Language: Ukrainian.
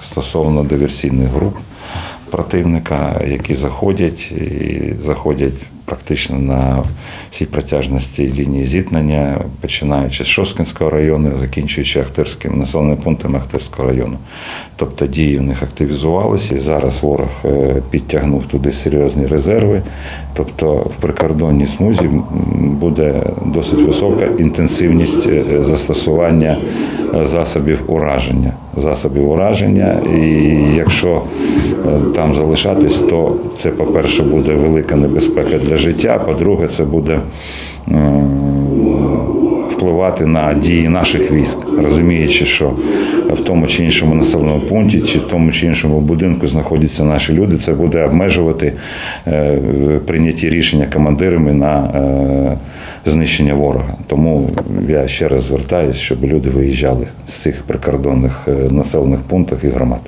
стосовно диверсійних груп противника, які заходять і заходять практично на всій протяжності лінії зіткнення, починаючи з Шосткинського району, закінчуючи Ахтирським населеним пунктом Ахтирського району. Тобто дії в них активізувалися. І зараз ворог е, підтягнув туди серйозні резерви. Тобто в прикордонній смузі буде досить висока інтенсивність е, застосування засобів ураження. Засобів ураження, і якщо е, там залишатись, то це, по-перше, буде велика небезпека для життя. По-друге, це буде е, впливати на дії наших військ, розуміючи, що в тому чи іншому населеному пункті, чи в тому чи іншому будинку знаходяться наші люди, це буде обмежувати е, прийняті рішення командирами на е, знищення ворога. Тому я ще раз звертаюся, щоб люди виїжджали з цих прикордонних е, населених пунктів і громад.